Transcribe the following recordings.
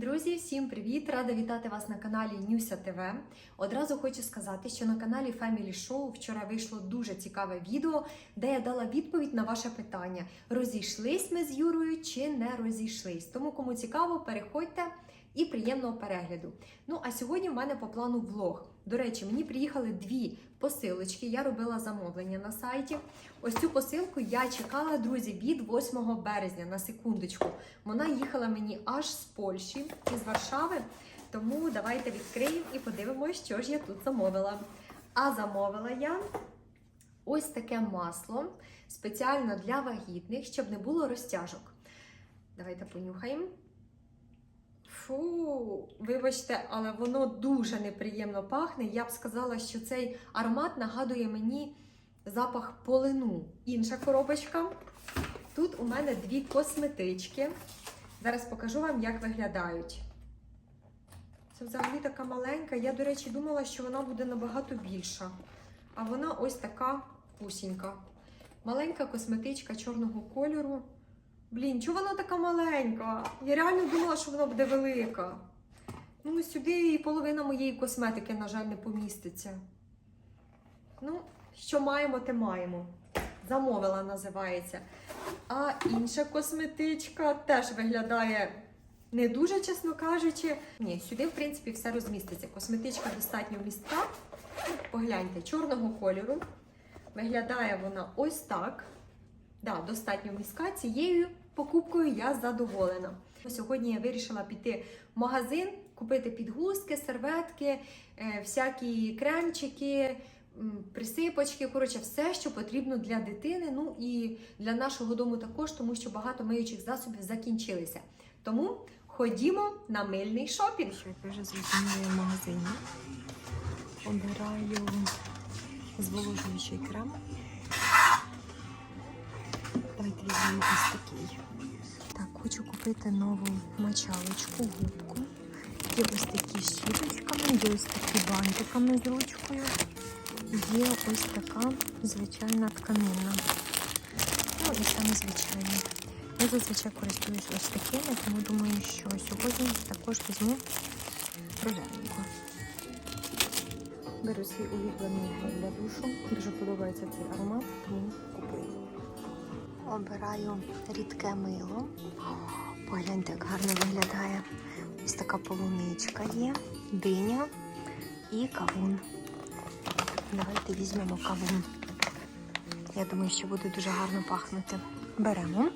Друзі, всім привіт! Рада вітати вас на каналі Нюся ТВ. Одразу хочу сказати, що на каналі Family Show вчора вийшло дуже цікаве відео, де я дала відповідь на ваше питання: розійшлись ми з Юрою чи не розійшлись. Тому, кому цікаво, переходьте і приємного перегляду. Ну а сьогодні в мене по плану влог. До речі, мені приїхали дві посилочки. Я робила замовлення на сайті. Ось цю посилку я чекала, друзі, від 8 березня на секундочку. Вона їхала мені аж з Польщі із Варшави. Тому давайте відкриємо і подивимося, що ж я тут замовила. А замовила я ось таке масло спеціально для вагітних, щоб не було розтяжок. Давайте понюхаємо. Фу, вибачте, але воно дуже неприємно пахне. Я б сказала, що цей аромат нагадує мені запах полину. Інша коробочка. Тут у мене дві косметички. Зараз покажу вам, як виглядають. Це взагалі така маленька. Я, до речі, думала, що вона буде набагато більша. А вона ось така пусінька. Маленька косметичка чорного кольору. Блін, чого вона така маленька? Я реально думала, що вона буде велика. Ну, сюди і половина моєї косметики, на жаль, не поміститься. Ну, що маємо, те маємо. Замовила, називається. А інша косметичка теж виглядає не дуже, чесно кажучи. Ні, сюди, в принципі, все розміститься. Косметичка достатньо містка. Погляньте, чорного кольору. Виглядає вона ось так. Да, достатньо міська. Цією покупкою я задоволена. Сьогодні я вирішила піти в магазин, купити підгузки, серветки, е, всякі кремчики, присипочки. Коротше, все, що потрібно для дитини. Ну і для нашого дому також, тому що багато миючих засобів закінчилися. Тому ходімо на мильний шопінг. Що вже зрозуміла в магазині. Обираю зволожуючий крем. Давайте візьмемо такий. Так, хочу купити нову мочалочку, губку. Є ось такі щіточками, є ось такі бантиками з ручкою. Є ось така звичайна тканина. Ну і саме звичайна. Я зазвичай користуюсь ось такими, тому думаю, що сьогодні також візьму рожевеньку. Беру свій улюблений для душу. Дуже подобається цей аромат, тому купую. Обираю рідке мило. Погляньте, як гарно виглядає. Ось така полуничка є, диня і кавун. Давайте візьмемо кавун. Я думаю, що буде дуже гарно пахнути. Беремо.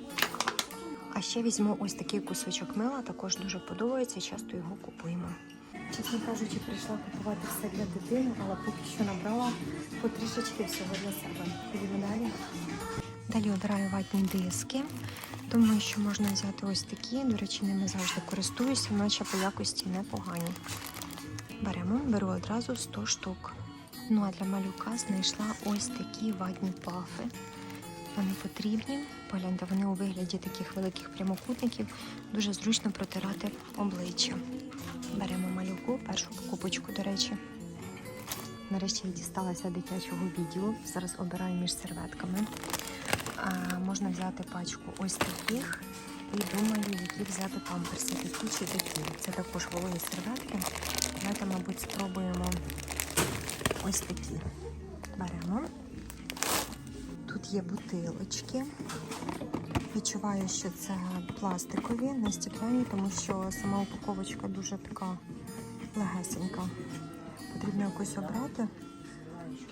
А ще візьму ось такий кусочок мила, також дуже подобається, часто його купуємо. Чесно кажучи, прийшла купувати все для дитини, але поки що набрала потрішечки всього для себе. Ходімо далі. Далі обираю ватні диски. Думаю, що можна взяти ось такі. До речі, ними завжди користуюся, наче по якості непогані. Беремо, беру одразу 100 штук. Ну а для малюка знайшла ось такі ватні пафи. Вони потрібні. Погляньте, вони у вигляді таких великих прямокутників. Дуже зручно протирати обличчя. Беремо малюку, першу покупочку, до речі. Нарешті я дісталася дитячого відділу. Зараз обираю між серветками. Можна взяти пачку ось таких. І думаю, які взяти памперси, такі чи такі. Це також вологі серветки. Давайте, мабуть, спробуємо ось такі. Беремо. Тут є бутилочки. Відчуваю, що це пластикові, не стеклянні, тому що сама упаковочка дуже така легесенька. Потрібно якось обрати.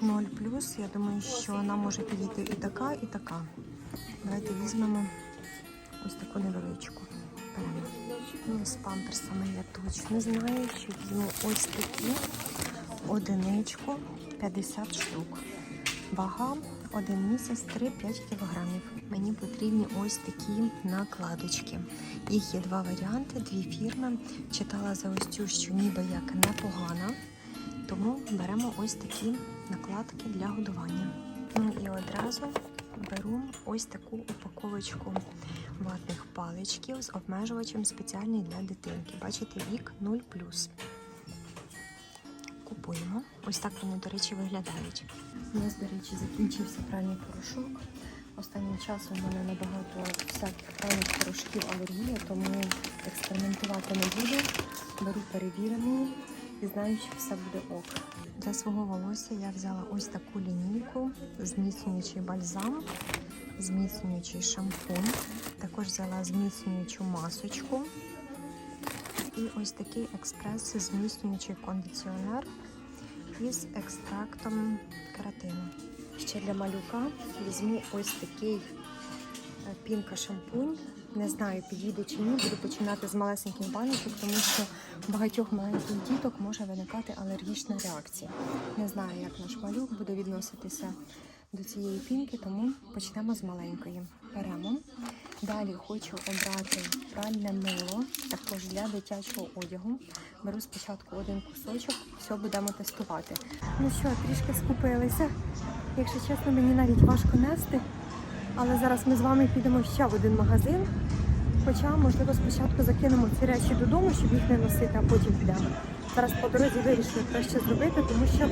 0 плюс. Я думаю, що нам може підійти і така, і така. Давайте візьмемо ось таку невеличку. Беремо. Ну, з памперсами я точно знаю, що візьму ось такі одиничку 50 штук. Вага один місяць 3-5 кілограмів. Мені потрібні ось такі накладочки. Їх є два варіанти, дві фірми. Читала за ось цю, що ніби як непогана. Тому беремо ось такі накладки для годування. Ну і одразу беру ось таку упаковочку ватних паличків з обмежувачем спеціальний для дитинки. Бачите, вік 0 Купуємо. Ось так вони, до речі, виглядають. У нас, до речі, закінчився пральний порошок. Останнім часом у мене набагато всяких пряних порошків алергія, тому експериментувати не буду. Беру перевірену і знаю, що все буде ок. Для свого волосся я взяла ось таку лінійку, зміцнюючий бальзам, зміцнюючий шампунь. Також взяла зміцнюючу масочку. І ось такий експрес зміцнюючий кондиціонер із екстрактом кератину. Ще для малюка візьму ось такий е, пінка шампунь. Не знаю, підійде чи ні. Буду починати з малесеньких баночок, тому що у багатьох маленьких діток може виникати алергічна реакція. Не знаю, як наш малюк буде відноситися до цієї пінки, тому почнемо з маленької. Беремо. Далі хочу обрати пральне мило, також для дитячого одягу. Беру спочатку один кусочок, все будемо тестувати. Ну що, трішки скупилися. Якщо чесно, мені навіть важко нести. Але зараз ми з вами підемо ще в один магазин. Хоча, можливо, спочатку закинемо ці речі додому, щоб їх не носити, а потім підемо. Зараз по дорозі вирішили краще зробити, тому що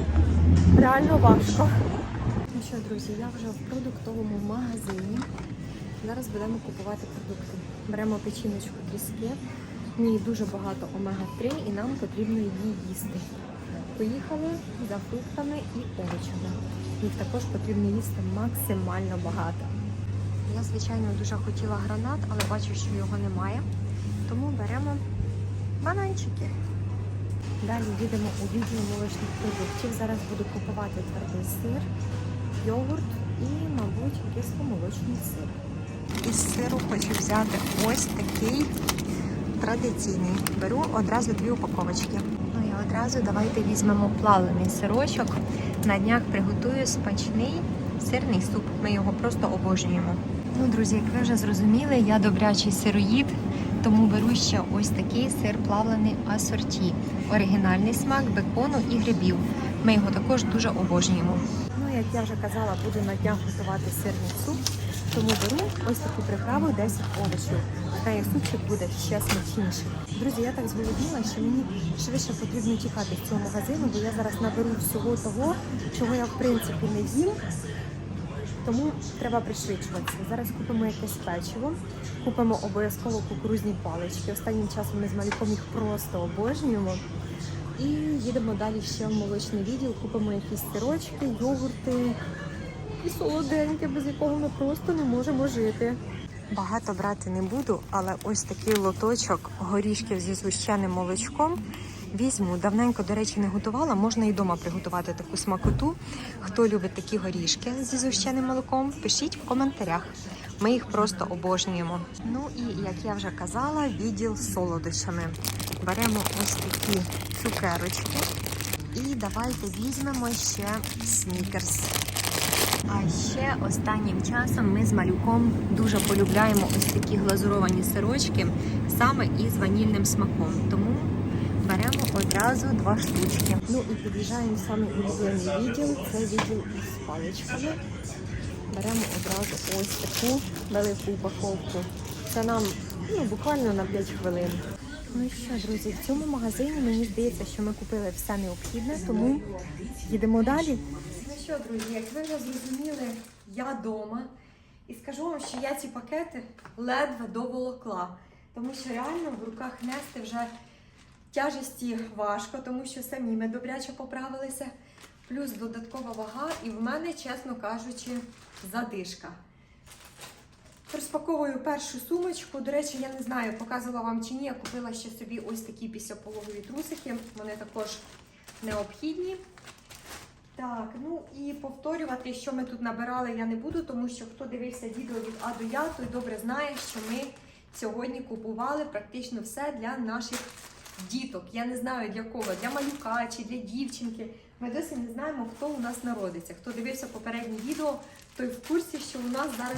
реально важко. Ну що, друзі, я вже в продуктовому магазині. Зараз будемо купувати продукти. Беремо печіночку тріски. В ній дуже багато омега-3 і нам потрібно її їсти. Поїхали за фруктами і овочами. Їх також потрібно їсти максимально багато. Я, звичайно, дуже хотіла гранат, але бачу, що його немає. Тому беремо бананчики. Далі їдемо у відділ молочних продуктів. Зараз буду купувати твердий сир, йогурт і, мабуть, кисломолочний сир. Із сиру хочу взяти ось такий традиційний. Беру одразу дві упаковочки. Ну і одразу давайте візьмемо плавлений сирочок. На днях приготую смачний сирний суп. Ми його просто обожнюємо. Ну, друзі, як ви вже зрозуміли, я добрячий сироїд, тому беру ще ось такий сир плавлений асорті. Оригінальний смак бекону і грибів. Ми його також дуже обожнюємо. Ну, як я вже казала, буду на днях готувати сирний суп, тому беру ось таку приправу 10 овочів. Та і супчик буде ще смачніший. Друзі, я так зголодніла, що мені швидше потрібно тікати з цього магазину, бо я зараз наберу всього того, чого я в принципі не їм. Тому треба пришвидшуватися. Зараз купимо якесь печиво, купимо обов'язково кукурузні палички. Останнім часом ми з малюком їх просто обожнюємо. І їдемо далі ще в молочний відділ, купимо якісь сирочки, йогурти і солоденьке, без якого ми просто не можемо жити. Багато брати не буду, але ось такий лоточок горішків зі згущеним молочком візьму. Давненько, до речі, не готувала. Можна і вдома приготувати таку смакоту. Хто любить такі горішки зі згущеним молоком, пишіть в коментарях. Ми їх просто обожнюємо. Ну і як я вже казала, відділ з солодощами. Беремо ось такі цукерочки. І давайте візьмемо ще снікерс. А ще останнім часом ми з малюком дуже полюбляємо ось такі глазуровані сирочки саме із ванільним смаком. Тому одразу два штучки. Ну і під'їжджаємо саме улюблений відділ. Це відділ із паличками. Беремо одразу ось таку велику упаковку. Це нам ну, буквально на 5 хвилин. Ну і що, друзі, в цьому магазині мені здається, що ми купили все необхідне, тому їдемо далі. Ну що, друзі, як ви вже зрозуміли, я вдома. І скажу вам, що я ці пакети ледве доволокла. Тому що реально в руках нести вже тяжесті важко, тому що самі ми добряче поправилися. Плюс додаткова вага, і в мене, чесно кажучи, задишка. Розпаковую першу сумочку. До речі, я не знаю, показувала вам чи ні. Я купила ще собі ось такі післяпологові трусики. Вони також необхідні. Так, ну і повторювати, що ми тут набирали, я не буду, тому що хто дивився відео від А до Я, той добре знає, що ми сьогодні купували практично все для наших діток. Я не знаю для кого, для малюка чи для дівчинки. Ми досі не знаємо, хто у нас народиться. Хто дивився попереднє відео, той в курсі, що у нас зараз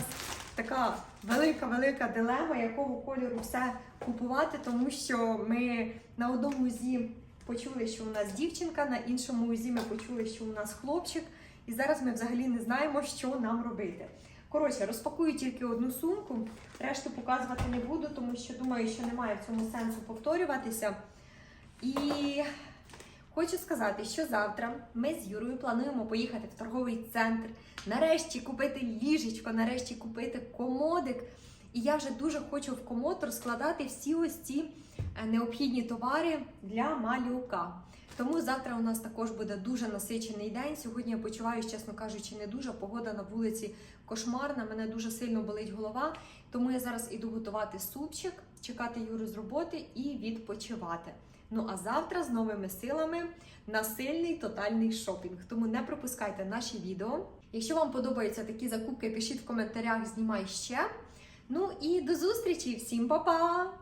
така велика-велика дилема, якого кольору все купувати, тому що ми на одному зі почули, що у нас дівчинка, на іншому узі ми почули, що у нас хлопчик, і зараз ми взагалі не знаємо, що нам робити. Коротше, розпакую тільки одну сумку, решту показувати не буду, тому що думаю, що немає в цьому сенсу повторюватися. І Хочу сказати, що завтра ми з Юрою плануємо поїхати в торговий центр, нарешті купити ліжечко, нарешті купити комодик. І я вже дуже хочу в комод розкладати всі ось ці е, необхідні товари для малюка. Тому завтра у нас також буде дуже насичений день. Сьогодні я почуваюся, чесно кажучи, не дуже. Погода на вулиці кошмарна, мене дуже сильно болить голова. Тому я зараз іду готувати супчик, чекати Юру з роботи і відпочивати. Ну а завтра з новими силами на сильний тотальний шопінг. Тому не пропускайте наші відео. Якщо вам подобаються такі закупки, пишіть в коментарях, знімай ще. Ну і до зустрічі! Всім па-па!